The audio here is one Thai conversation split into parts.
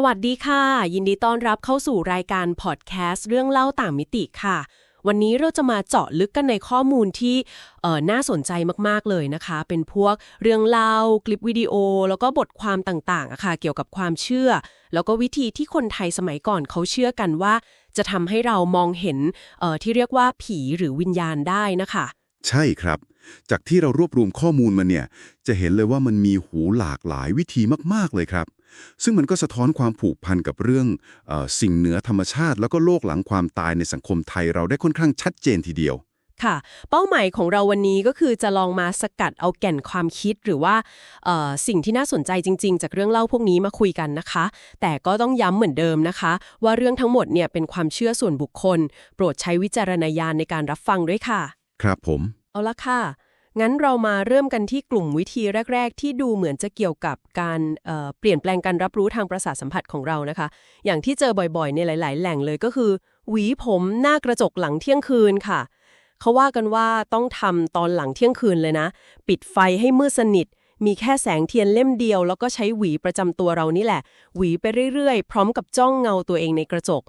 สวัสดีค่ะ ยินดีต้อนรับเข้าสู่รายการพอดแคสต์เรื่องเล่าต่างมิติค่ะ วันนี้เราจะมาเจาะลึกกันในข้อมูลที่น่าสนใจมากๆเลยนะคะ เป็นพวกเรื่องเล่า คลิปวิดีโอ แล้วก็บทความต่างๆะค่ะเกี่ยวกับความเชื่อ แล้วก็วิธีที่คนไทยสมัยก่อนเขาเชื่อกันว่า จะทำให้เรามองเห็นที่เรียกว่าผีหรือวิญญาณได้นะคะ ใช่ครับ จากที่เรารวบรวมข้อมูลมาเนี่ยจะเห็นเลยว่ามันมีหูหลากหลายวิธีมากๆเลยครับ ซึ่งมันก็สะท้อนความผูกพันกับเรื่องเออสิ่งเหนือธรรมชาติ แล้วก็โลกหลังความตายในสังคมไทยเราได้ค่อนข้างชัดเจนทีเดียว ค่ะ เป้าหมายของเราวันนี้ก็คือจะลองมาสกัดเอาแก่นความคิดหรือว่าเอ่อสิ่งที่น่าสนใจจริง ๆ จากเรื่องเล่าพวกนี้มาคุยกันนะคะ แต่ก็ต้องย้ำเหมือนเดิมนะคะ ว่าเรื่องทั้งหมดเนี่ยเป็นความเชื่อส่วนบุคคล โปรดใช้วิจารณญาณในการรับฟังด้วยค่ะ ครับผม เอาละค่ะ งั้นเรามาเริ่มกันที่กลุ่มวิธีแรก ๆ ที่ดูเหมือนจะเกี่ยวกับการเเปลี่ยนแปลงการรับรู้ทางประสาทสัมผัสของเรานะคะ อย่างที่เจอบ่อยๆ ในหลาย ๆ แหล่งเลยก็คือ หวีผมหน้ากระจกหลังเที่ยงคืนค่ะ เขาว่ากันว่าต้องทำตอนหลังเที่ยงคืนเลยนะ ปิดไฟให้มืดสนิท มีแค่แสงเทียนเล่มเดียว แล้วก็ใช้หวีประจำตัวเรานี่แหละ หวีไปเรื่อยๆ พร้อมกับจ้องเงาตัวเองในกระจก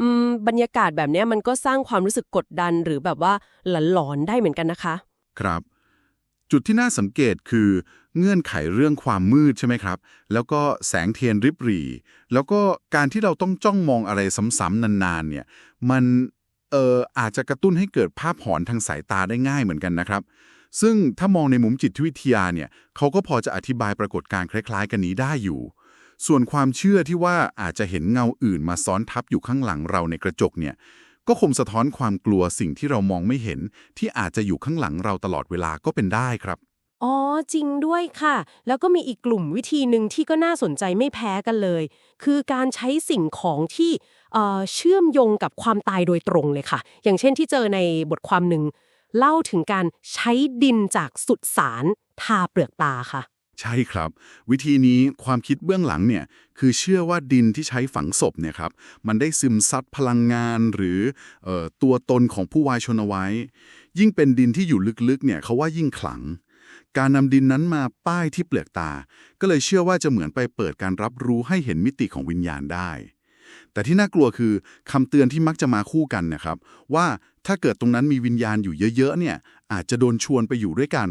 อืมบรรยากาศแบบนี้มันก็สร้างความรู้สึกกดดันหรือแบบว่าหลอนๆได้เหมือนกันนะคะ ครับ จุดที่น่าสังเกตคือเงื่อนไขเรื่องความมืดใช่ไหมครับ แล้วก็แสงเทียนริบหรี่ แล้วก็การที่เราต้องจ้องมองอะไรซ้ำๆนานๆเนี่ยมันเอ่ออาจจะกระตุ้นให้เกิดภาพหอนทางสายตาได้ง่ายเหมือนกันนะครับ ซึ่งถ้ามองในมุมจิตวิทยาเนี่ยเขาก็พอจะอธิบายปรากฏการณ์คล้าย ๆ กันนี้ได้อยู่ ส่วนความเชื่อที่ว่าอาจจะเห็นเงาอื่นมาซ้อนทับอยู่ข้างหลังเราในกระจกเนี่ย ก็คงสะท้อนความกลัวสิ่งที่เรามองไม่เห็น ที่อาจจะอยู่ข้างหลังเราตลอดเวลาก็เป็นได้ครับ อ๋อ จริงด้วยค่ะ แล้วก็มีอีกกลุ่มวิธีหนึ่งที่ก็น่าสนใจไม่แพ้กันเลย คือการใช้สิ่งของที่เอ่อเชื่อมโยงกับความตายโดยตรงเลยค่ะ อย่างเช่นที่เจอในบทความหนึ่งเล่าถึงการใช้ดินจากสุดสานทาเปลือกตาค่ะ ใช่ครับ วิธีนี้ความคิดเบื้องหลังเนี่ยคือเชื่อว่าดินที่ใช้ฝังศพเนี่ยครับมันได้ซึมซับพลังงานหรือออตัวตนของผู้วายชนเอาไว้ ยิ่งเป็นดินที่อยู่ลึกๆเนี่ยเขาว่ายิ่งขลัง การนำดินนั้นมาป้ายที่เปลือกตา ก็เลยเชื่อว่าจะเหมือนไปเปิดการรับรู้ให้เห็นมิติของวิญญาณได้ แต่ที่น่ากลัวคือคำเตือนที่มักจะมาคู่กันนะครับ ว่าถ้าเกิดตรงนั้นมีวิญญาณอยู่เยอะๆเนี่ยอาจจะโดนชวนไปอยู่ด้วยกัน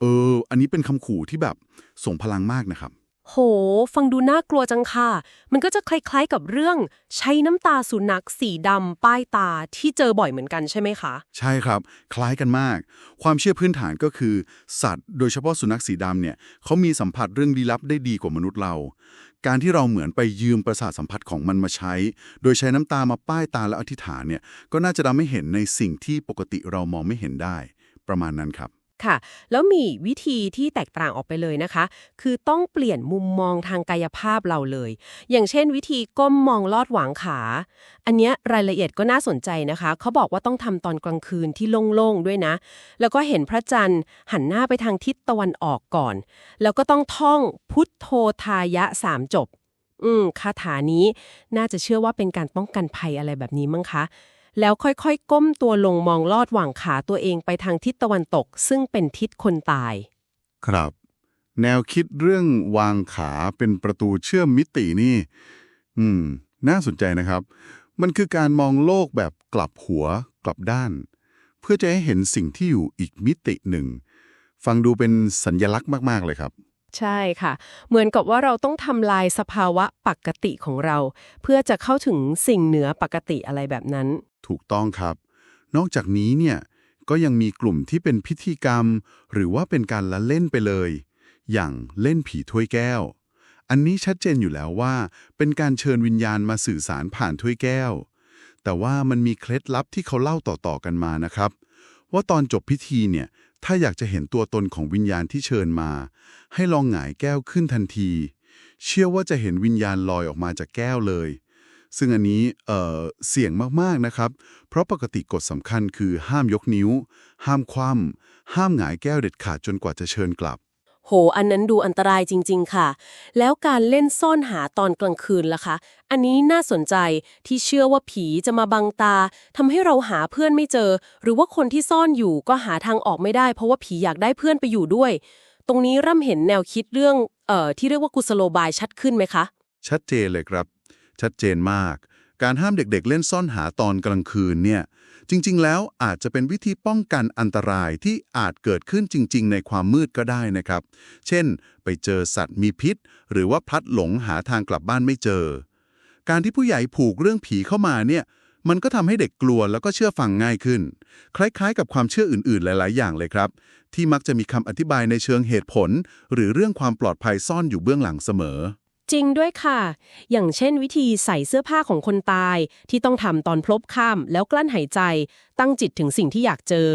เออ อันนี้เป็นคำขู่ที่แบบส่งพลังมากนะครับ โห ฟังดูน่ากลัวจังค่ะ มันก็จะคล้ายๆกับเรื่อง ใช้น้ำตาสุนัขสีดำป้ายตาที่เจอบ่อยเหมือนกันใช่ไหมคะ ใช่ครับ คล้ายกันมาก ความเชื่อพื้นฐานก็คือ สัตว์ โดยเฉพาะสุนัขสีดำเนี่ยเขามีสัมผัสเรื่องลี้ลับได้ดีกว่ามนุษย์เรา การที่เราเหมือนไปยืมประสาทสัมผัสของมันมาใช้ โดยใช้น้ำตามาป้ายตาและอธิษฐานเนี่ยก็น่าจะทำให้เห็นในสิ่งที่ปกติเรามองไม่เห็นได้ ประมาณนั้นครับ ค่ะ แล้วมีวิธีที่แตกต่างออกไปเลยนะคะ คือต้องเปลี่ยนมุมมองทางกายภาพเราเลย อย่างเช่น วิธีก้มมองลอดหวางขา อันเนี้ยรายละเอียดก็น่าสนใจนะคะ เขาบอกว่าต้องทำตอนกลางคืนที่โล่งๆด้วยนะ แล้วก็เห็นพระจันทร์หันหน้าไปทางทิศตะวันออกก่อน แล้วก็ต้องท่องพุทโธทายะสามจบ อืมคาถานี้น่าจะเชื่อว่าเป็นการป้องกันภัยอะไรแบบนี้มั้งคะ แล้วค่อยๆ ก้มตัวลงมองลอดหว่างขาตัวเองไปทางทิศตะวันตก ซึ่งเป็นทิศคนตาย ครับ แนวคิดเรื่องวางขาเป็นประตูเชื่อมมิตินี่ อืม น่าสนใจนะครับ มันคือการมองโลกแบบกลับหัว กลับด้าน เพื่อจะให้เห็นสิ่งที่อยู่อีกมิติหนึ่ง ฟังดูเป็นสัญญลักษณ์มากๆเลยครับ ใช่ค่ะ เหมือนกับว่าเราต้องทำลายสภาวะปกติของเรา เพื่อจะเข้าถึงสิ่งเหนือปกติอะไรแบบนั้น ถูกต้องครับ นอกจากนี้เนี่ยก็ยังมีกลุ่มที่เป็นพิธีกรรม หรือว่าเป็นการละเล่นไปเลย อย่างเล่นผีถ้วยแก้ว อันนี้ชัดเจนอยู่แล้วว่า เป็นการเชิญวิญญาณมาสื่อสารผ่านถ้วยแก้ว แต่ว่ามันมีเคล็ดลับที่เขาเล่าต่อๆกันมานะครับ ว่าตอนจบพิธีเนี่ย ถ้าอยากจะเห็นตัวตนของวิญญาณที่เชิญมา ให้ลองหงายแก้วขึ้นทันที เชื่อว่าจะเห็นวิญญาณลอยออกมาจากแก้วเลย ซึ่งอันนี้เออเสี่ยงมากๆนะครับ เพราะปกติกฎสำคัญคือห้ามยกนิ้ว ห้ามคว่ำห้ามหงายแก้วเด็ดขาดจนกว่าจะเชิญกลับ โห อันนั้นดูอันตรายจริง ๆ ค่ะ แล้วการเล่นซ่อนหาตอนกลางคืนล่ะคะ อันนี้น่าสนใจที่เชื่อว่าผีจะมาบังตาทำให้เราหาเพื่อนไม่เจอ หรือว่าคนที่ซ่อนอยู่ก็หาทางออกไม่ได้ เพราะว่าผีอยากได้เพื่อนไปอยู่ด้วย ตรงนี้ร่ำเห็นแนวคิดเรื่องเอ่อที่เรียกว่ากุศโลบายชัดขึ้นไหมคะ ชัดเจนเลยครับ ชัดเจนมาก การห้ามเด็กๆ เล่นซ่อนหาตอนกลางคืนเนี่ย จริงๆ แล้วอาจจะเป็นวิธีป้องกันอันตรายที่อาจเกิดขึ้นจริง ๆ ในความมืดก็ได้นะครับ เช่น ไปเจอสัตว์มีพิษ หรือว่าพลัดหลงหาทางกลับบ้านไม่เจอ การที่ผู้ใหญ่ผูกเรื่องผีเข้ามาเนี่ย มันก็ทำให้เด็กกลัวแล้วก็เชื่อฟังง่ายขึ้น คล้ายๆ กับความเชื่ออื่น ๆ หลาย ๆ อย่างเลยครับ ที่มักจะมีคำอธิบายในเชิงเหตุผล หรือเรื่องความปลอดภัยซ่อนอยู่เบื้องหลังเสมอ จริงด้วยค่ะ อย่างเช่นวิธีใส่เสื้อผ้าของคนตาย ที่ต้องทำตอนพลบค่ำแล้วกลั้นหายใจ ตั้งจิตถึงสิ่งที่อยากเจอ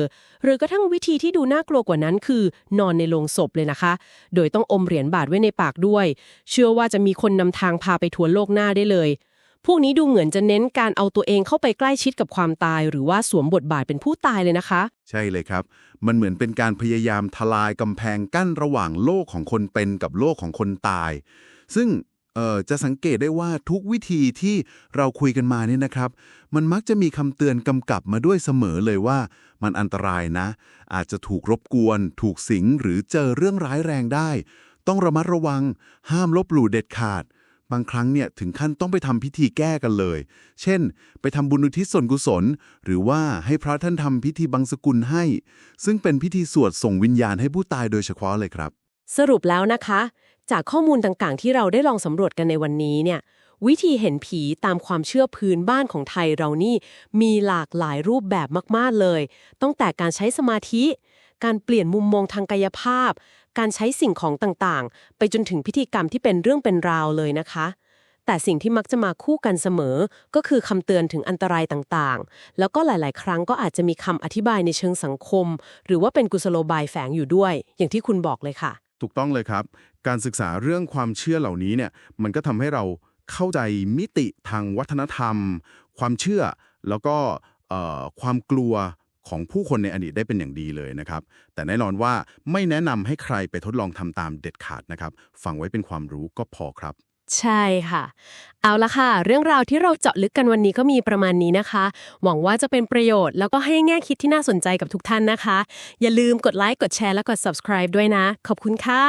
หรือกระทั่งวิธีที่ดูน่ากลัวกว่านั้นคือ นอนในโลงศพเลยนะคะ โดยต้องอมเหรียญบาทไว้ในปากด้วย เชื่อว่าจะมีคนนำทางพาไปทัวโลกหน้าได้เลย พวกนี้ดูเหมือนจะเน้นการเอาตัวเองเข้าไปใกล้ชิดกับความตาย หรือว่าสวมบทบาทเป็นผู้ตายเลยนะคะ ใช่เลยครับ มันเหมือนเป็นการพยายามทลายกำแพงกั้นระหว่างโลกของคนเป็นกับโลกของคนตาย ซึ่งจะสังเกตได้ว่าทุกวิธีที่เราคุยกันมาเนี่ยนะครับ มันมักจะมีคำเตือนกำกับมาด้วยเสมอเลยว่ามันอันตรายนะ อาจจะถูกรบกวน ถูกสิงหรือเจอเรื่องร้ายแรงได้ ต้องระมัดระวัง ห้ามลบหลู่เด็ดขาด บางครั้งเนี่ยถึงขั้นต้องไปทำพิธีแก้กันเลย เช่น ไปทำบุญอุทิศส่วนกุศล หรือว่าให้พระท่านทำพิธีบังสกุลให้ ซึ่งเป็นพิธีสวดส่งวิญญาณให้ผู้ตายโดยเฉพาะเลยครับ สรุปแล้วนะคะ จากข้อมูลต่างๆ ที่เราได้ลองสำรวจกันในวันนี้เนี่ย วิธีเห็นผีตามความเชื่อพื้นบ้านของไทยเรานี่มีหลากหลายรูปแบบมากๆเลย ตั้งแต่การใช้สมาธิ การเปลี่ยนมุมมองทางกายภาพ การใช้สิ่งของต่างๆ ไปจนถึงพิธีกรรมที่เป็นเรื่องเป็นราวเลยนะคะแต่สิ่งที่มักจะมาคู่กันเสมอ ก็คือคำเตือนถึงอันตรายต่างๆ แล้วก็หลาย ๆ ครั้งก็อาจจะมีคำอธิบายในเชิงสังคม หรือว่าเป็นกุศโลบายแฝงอยู่ด้วย อย่างที่คุณบอกเลยค่ะ ถูกต้องเลยครับ การศึกษาเรื่องความเชื่อเหล่านี้เนี่ยมันก็ทำให้เราเข้าใจมิติทางวัฒนธรรม ความเชื่อแล้วก็ความกลัวของผู้คนในอดีตได้เป็นอย่างดีเลยนะครับ แต่แน่นอนว่าไม่แนะนำให้ใครไปทดลองทำตามเด็ดขาดนะครับ ฟังไว้เป็นความรู้ก็พอครับ ใช่ค่ะ เอาละค่ะ เรื่องราวที่เราเจาะลึกกันวันนี้ก็มีประมาณนี้นะคะ หวังว่าจะเป็นประโยชน์แล้วก็ให้แง่คิดที่น่าสนใจกับทุกท่านนะคะ อย่าลืมกดไลค์กดแชร์และกด subscribe ด้วยนะ ขอบคุณค่ะ